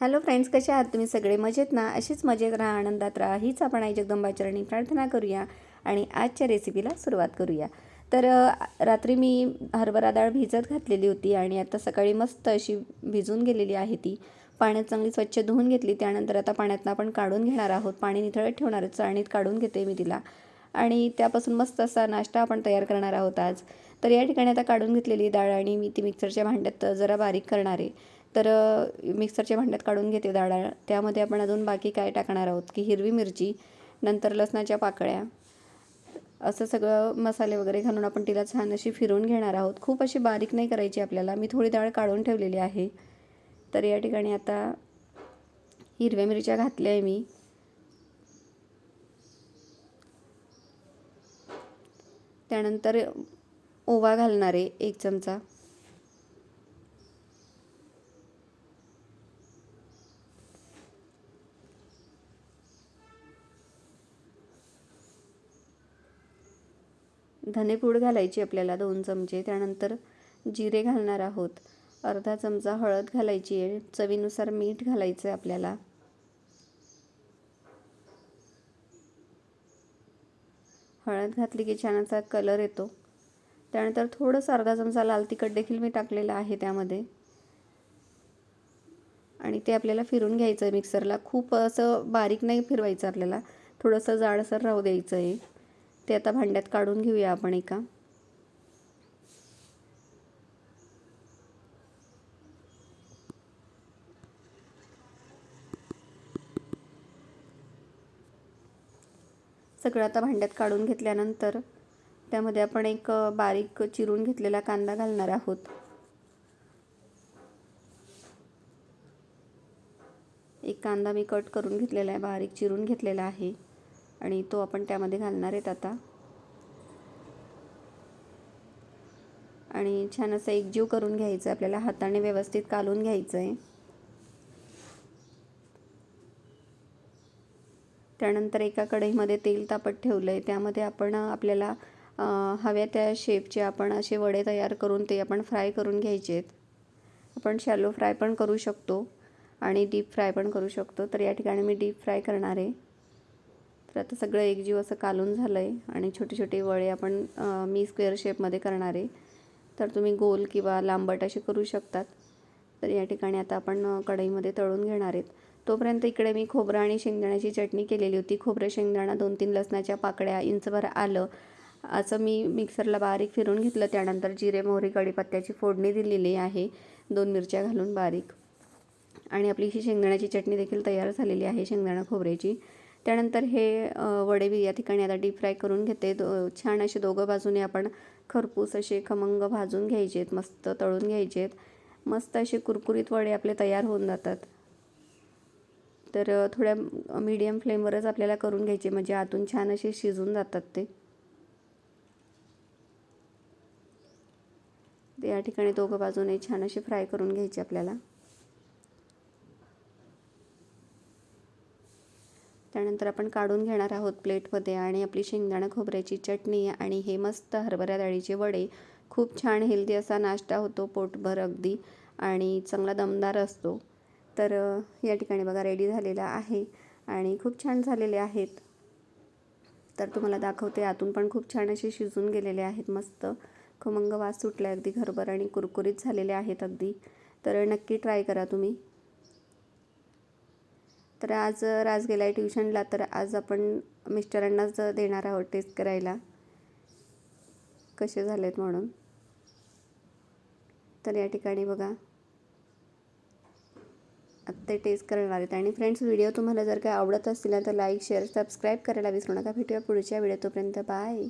Hello friends कसे आहात तुम्ही? सगळे मजेत ना? अशीच मजेत राहा आनंदात राहा. हीच आपण आई जगदंबाचरणी प्रार्थना करूया आणि आजच्या रेसिपीला सुरुवात करूया. तर रात्री मी हरभरा डाळ भिजत घातलेली होती आणि आता सकाळी मस्त अशी भिजून गेलेली आहे ती. पाण्यात चांगली स्वच्छ धुवून घेतली. त्यानंतर आता पाण्यातनं आपण काढून घेणार आहोत. पाणी निथळत ठेवणार चाळणीत काढून घेते मी तिला. आणि त्यापासून मस्त असा नाश्ता आपण तयार करणार आहोत आज. तर या ठिकाणी आता काढून घेतलेली डाळ आणि मी ती मिक्सरच्या भांड्यात जरा बारीक करणार आहे. तर मिक्सरच्या भांड्यात काढून घेते डाळ त्यामध्ये आपण अजून बाकी काय टाकणार आहोत? की हिरवी मिरची नंतर लसणाच्या पाकळ्या असं सगळं मसाले वगैरे घालून आपण तिला छान अशी फिरून घेणार आहोत. खूप अशी बारीक नाही करायची आपल्याला. मी थोडी डाळ काढून ठेवलेली आहे. तर या ठिकाणी आता हिरव्या मिरच्या घातल्या आहे मी. त्यानंतर ओवा घालणार आहे एक चमचा. धनेपूड घालायची आपल्याला दोन चमचे. त्यानंतर जिरे घालणार आहोत. अर्धा चमचा हळद घालायची आहे. चवीनुसार मीठ घालायचं आहे आपल्याला. हळद घातली की छान असा कलर येतो. त्यानंतर थोडंसं अर्धा चमचा लाल तिखट देखील मी टाकलेलं आहे त्यामध्ये. आणि ते आपल्याला फिरून घ्यायचं आहे मिक्सरला खूप असं बारीक नाही फिरवायचं आपल्याला. थोडंसं जाडसर राहू द्यायचं आहे. ते आता भांड्यात काढून घेऊया आपण एका. सगळं आता भांड्यात काढून घेतल्यानंतर त्यामध्ये आपण एक बारीक चिरून घेतलेला कांदा घालणार आहोत. एक कांदा मी कट करून घेतलेला आहे बारीक चिरून घेतलेला आहे. आणि तो आपण त्यामध्ये घालणार आहेत आता. आणि छान असं एकजीव करून घ्यायचं आपल्याला हाताने व्यवस्थित कालून घ्यायचं आहे त्यानंतर एका कढईमध्ये तेल तापत ठेवलं आहे त्यामध्ये आपण आपल्याला हव्या त्या शेपचे आपण असे वडे तयार करून ते आपण फ्राय करून घ्यायचे आहेत. आपण शॅलो फ्राय पण करू शकतो आणि डीप फ्राय पण करू शकतो. तर या ठिकाणी मी डीप फ्राय करणार आहे. तर आता सगळं एकजीव असं कालून झालं आहे आणि छोटे छोटे वळे आपण मी स्क्वेअर शेपमध्ये करणार आहे. तर तुम्ही गोल किंवा लांबट असे करू शकतात. तर या ठिकाणी आता आपण कढईमध्ये तळून घेणार आहेत. तोपर्यंत इकडे मी खोबरं आणि शेंगदाण्याची चटणी केलेली होती. खोबरं शेंगदाणा दोन तीन लसणाच्या पाकळ्या इंचभर आलं. असं मी मिक्सरला बारीक फिरून घेतलं. त्यानंतर जिरे मोहरी कढीपत्त्याची फोडणी दिलेली आहे. दोन मिरच्या घालून बारीक. आणि आपली ही शेंगदाण्याची चटणी देखील तयार झालेली आहे शेंगदाणा खोबऱ्याची. त्यानंतर हे वडे बी या ठिकाणी आता डीप फ्राय करून घेते. दो छान असे दोघं बाजूने आपण खरपूस असे खमंग भाजून घ्यायचे आहेत मस्त तळून घ्यायचे मस्त असे कुरकुरीत वडे आपले तयार होऊन जातात. तर थोड्या मीडियम फ्लेमवरच आपल्याला करून घ्यायचे म्हणजे आतून छान असे शिजून जातात ते. या ठिकाणी दोघं बाजूने छान असे फ्राय करून घ्यायचे आपल्याला. त्यानंतर आपण काढून घेणार आहोत प्लेटमध्ये आणि आपली शेंगदाणा खोबऱ्याची चटणी आणि हे मस्त हरभऱ्या डाळीचे वडे. खूप छान हेल्दी असा नाश्ता होतो पोटभर अगदी आणि चांगला दमदार असतो. तर या ठिकाणी बघा रेडी झालेला आहे आणि खूप छान झालेले आहेत. तर तुम्हाला दाखवते आतून पण खूप छान असे शिजून गेलेले आहेत मस्त. खमंग वास सुटला अगदी घरभर आणि कुरकुरीत झालेले आहेत अगदी. तर नक्की ट्राय करा तुम्ही. तर आज राज गेला आहे ट्युशनला तर आज आपण मिस्टरांनाच देणार आहोत टेस्ट करायला. कसे झालेत म्हणून. तर या ठिकाणी बघा. ते टेस्ट करणार आहेत. आणि फ्रेंड्स व्हिडिओ तुम्हाला जर काय आवडत असतील तर लाईक शेअर सबस्क्राईब करायला विसरू नका. भेटूया पुढच्या व्हिडिओ तोपर्यंत. बाय.